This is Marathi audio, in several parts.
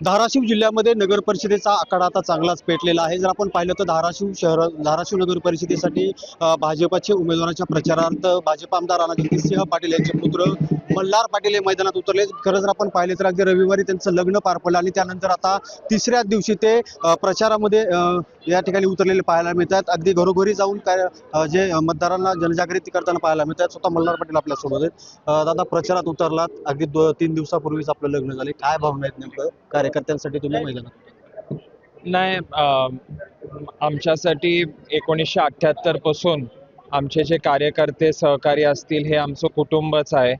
धाराशिव जिल्ह्यामध्ये नगर परिषदेचा आकडा आता चांगलाच पेटलेला आहे. जर आपण पाहिलं तर धाराशिव शहर धाराशिव नगर परिषदेसाठी भाजपाचे भाजपचे उमेदवाराच्या प्रचारार्थ भाजप आमदार राणाजगदीश सिंह पाटील यांचे पुत्र मल्हार पाटील हे मैदानात उतरले. खरं जर आपण पाहिले तर अगदी रविवारी त्यांचं लग्न पार पडलं आणि त्यानंतर आता तिसऱ्या दिवशी ते प्रचारामध्ये या ठिकाणी उतरलेले पाहायला मिळतात. अगदी घरोघरी जाऊन काय जे मतदारांना जनजागृती करताना पाहायला मिळतात. स्वतः मल्हार पाटील आपल्यासोबत आहेत. दादा प्रचारात उतरलात. अगदी दो तीन दिवसापूर्वीच आपलं लग्न झाले. काय भावना आहेत नेमकं? काय कार्यकर्त्यांसाठी तुम्ही मैदानात नाही आमच्यासाठी एकोणीसशे अठ्ठ्याहत्तरपासून आमचे जे कार्यकर्ते सहकारी असतील हे आमचं कुटुंबच आहे.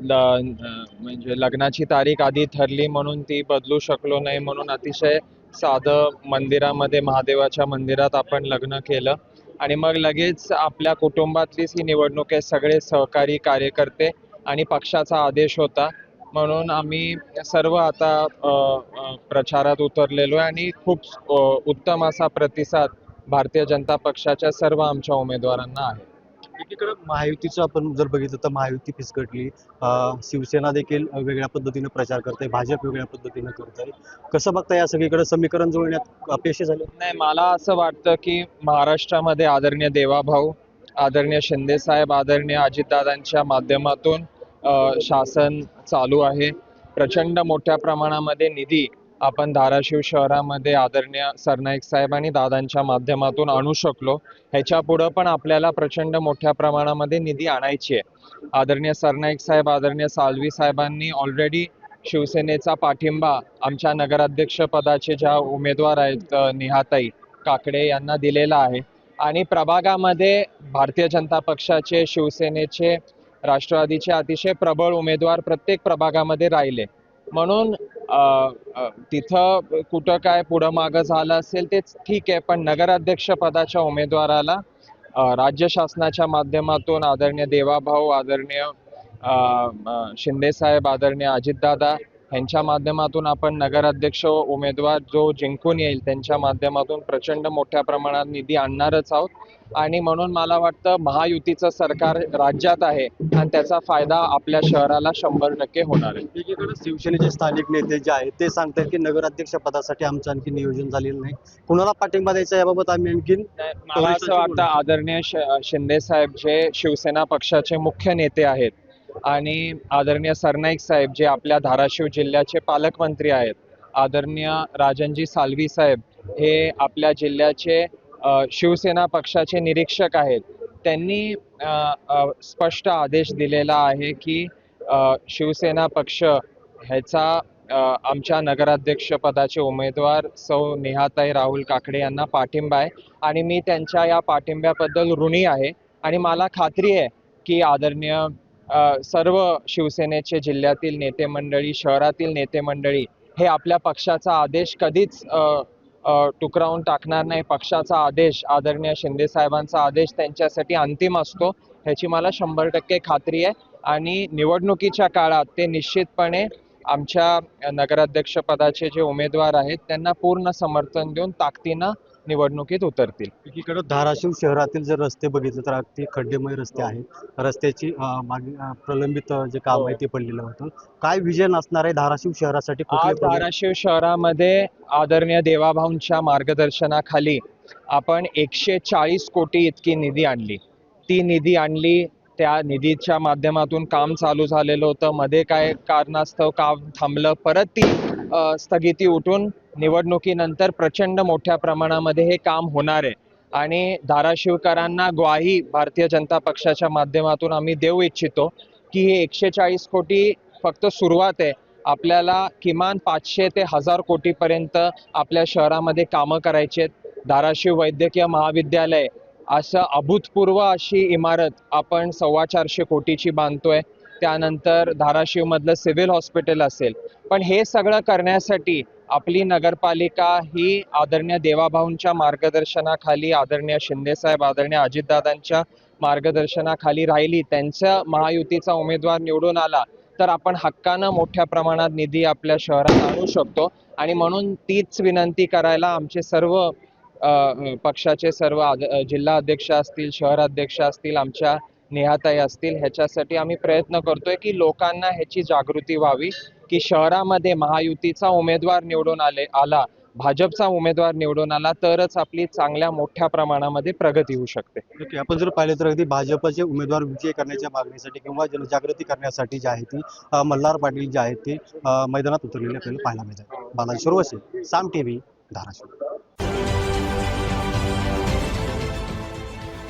म्हणजे लग्नाची तारीख आधी ठरली म्हणून ती बदलू शकलो नाही म्हणून अतिशय साधं मंदिरामध्ये महादेवाच्या मंदिरात आपण लग्न केलं. आणि मग लगेच आपल्या कुटुंबातलीच ही निवडणूक आहे. सगळे सहकारी कार्यकर्ते आणि पक्षाचा आदेश होता. म्हणून आम्ही सर्व आता प्रचारात उतरलेलो आहे आणि खूप उत्तम असा प्रतिसाद भारतीय जनता पक्षाच्या सर्व आमच्या उमेदवारांना आहे. एकीकडे महायुतीचं आपण जर बघितलं तर महायुती फिसकटली. शिवसेना देखील वेगळ्या पद्धतीने प्रचार करते भाजप वेगळ्या पद्धतीने करत आहे कसं बघता या सगळीकडे समीकरण जुळण्यात अपयशी झाले? नाही मला असं वाटतं की महाराष्ट्रामध्ये आदरणीय देवाभाऊ आदरणीय शिंदे साहेब आदरणीय अजितदादांच्या माध्यमातून शासन चालू आहे. प्रचंड मोठ्या प्रमाणामध्ये निधी आपण धाराशिव शहरामध्ये आदरणीय सरनाईक साहेब आणि दादांच्या माध्यमातून आणू शकलो. ह्याच्या पुढं पण आपल्याला प्रचंड मोठ्या प्रमाणामध्ये निधी आणायची आहे. आदरणीय सरनाईक साहेब आदरणीय साळवी साहेबांनी ऑलरेडी शिवसेनेचा पाठिंबा आमच्या नगराध्यक्षपदाचे ज्या उमेदवार आहेत निहाताई नेहाताई काकडे यांना दिलेला आहे. आणि प्रभागामध्ये भारतीय जनता पक्षाचे शिवसेनेचे राष्ट्रवादीचे अतिशय प्रबळ उमेदवार प्रत्येक प्रभागामध्ये राहिले. म्हणून तिथं कुठं काय पुढं मागं झालं असेल ते ठीक आहे पण नगराध्यक्ष पदाच्या उमेदवाराला राज्य शासनाच्या माध्यमातून आदरणीय देवाभाऊ आदरणीय शिंदेसाहेब शिंदे साहेब आदरणीय अजितदादा यांच्या माध्यमातून आपण नगराध्यक्ष उमेदवार जो जिंकून येईल त्यांच्या माध्यमातून प्रचंड मोठ्या प्रमाणात निधी आणणारच आहोत. आणि म्हणून मला वाटतं महायुतीचं सरकार राज्यात आहे आणि त्याचा फायदा आपल्या शहराला शंभर टक्के होणार आहे. एकीकडे शिवसेनेचे स्थानिक नेते जे आहेत ते सांगतात की नगराध्यक्ष पदासाठी आमचं आणखी नियोजन झालेलं नाही. कुणाला पाठिंबा द्यायचा याबाबत आम्ही आणखीन मला असं वाटतं आदरणीय शिंदे साहेब जे शिवसेना पक्षाचे मुख्य नेते आहेत आणि आदरणीय सरनाईक साहेब जे आपल्या धाराशिव जिल्ह्याचे पालकमंत्री आहेत आदरणीय राजनजी सालवी साहेब हे आपल्या जिल्ह्याचे शिवसेना पक्षाचे निरीक्षक आहेत. त्यांनी स्पष्ट आदेश दिलेला आहे की शिवसेना पक्ष ह्याचा आमच्या नगराध्यक्ष पदाचे उमेदवार सौ नेहाताई राहुल काकडे यांना पाठिंबा आहे. आणि मी त्यांच्या या पाठिंब्याबद्दल ऋणी आहे. आणि मला खात्री आहे की आदरणीय सर्व शिवसेनेचे जिल्ह्यातील नेते मंडळी शहरातील नेते मंडळी हे आपल्या पक्षाचा आदेश कधीच टुकरावून टाकणार नाही. पक्षाचा आदेश आदरणीय शिंदे साहेबांचा आदेश त्यांच्यासाठी अंतिम असतो ह्याची मला शंभर टक्के खात्री आहे. आणि निवडणुकीच्या काळात ते निश्चितपणे आमच्या नगराध्यक्षपदाचे जे उमेदवार आहेत त्यांना पूर्ण समर्थन देऊन ताकदीनं निवडणुकीत उतरतील. एकीकडे धाराशिव शहरातील जर रस्ते बघितले तर अगदी खड्डेमय रस्ते आहेत. रस्त्याची मागे प्रलंबित जे काम आहे ते पडलेलं होतं. काय विजन असणार आहे धाराशिव शहरासाठी? आज? धाराशिव शहरामध्ये आदरणीय देवाभाऊंच्या मार्गदर्शनाखाली आपण एकशे चाळीस कोटी इतकी निधी आणली. ती निधी आणली त्या निधीच्या माध्यमातून काम चालू झालेलं होतं. मध्ये काय कारणास्तव काम थांबलं परत ती स्थगिती उठून निवडणुकीनंतर प्रचंड मोठ्या प्रमाणामध्ये हे काम होणार आहे. आणि धाराशिवकरांना ग्वाही भारतीय जनता पक्षाच्या माध्यमातून आम्ही देऊ इच्छितो की हे एकशे चाळीस कोटी फक्त सुरुवात आहे. आपल्याला किमान पाचशे ते हजार कोटीपर्यंत आपल्या शहरामध्ये कामं करायची आहेत. धाराशिव वैद्यकीय महाविद्यालय असं अभूतपूर्व अशी इमारत आपण सव्वा चारशे कोटीची बांधतोय. त्यानंतर धाराशिवमधलं सिव्हिल हॉस्पिटल असेल. पण हे सगळं करण्यासाठी आपली नगरपालिका ही आदरणीय देवाभाऊंच्या मार्गदर्शनाखाली आदरणीय शिंदेसाहेब आदरणीय अजितदादांच्या मार्गदर्शनाखाली राहिली. त्यांचा महायुतीचा उमेदवार निवडून आला तर आपण हक्कानं मोठ्या प्रमाणात निधी आपल्या शहरात आणू शकतो. आणि म्हणून तीच विनंती करायला आमचे सर्व पक्षाचे सर्व आद- जिल्हा अध्यक्ष असतील शहर अध्यक्ष असतील आमच्या नेहाताई असतील ह्याच्यासाठी आम्ही प्रयत्न करतोय की लोकांना ह्याची जागृती व्हावी की शहरामध्ये महायुतीचा उमेदवार निवडून आले आला भाजपचा उमेदवार निवडून आला तरच आपली चांगल्या मोठ्या प्रमाणामध्ये प्रगती होऊ शकते. आपण जर पाहिलं तर अगदी भाजपचे उमेदवार विजय करण्याच्या मागणीसाठी किंवा जनजागृती करण्यासाठी जे आहे ती मल्हार पाटील जे आहेत ते मैदानात उतरलेले आपल्याला पाहायला मिळतात. बालाजी सर्वसे साम टीव्ही धाराशिव.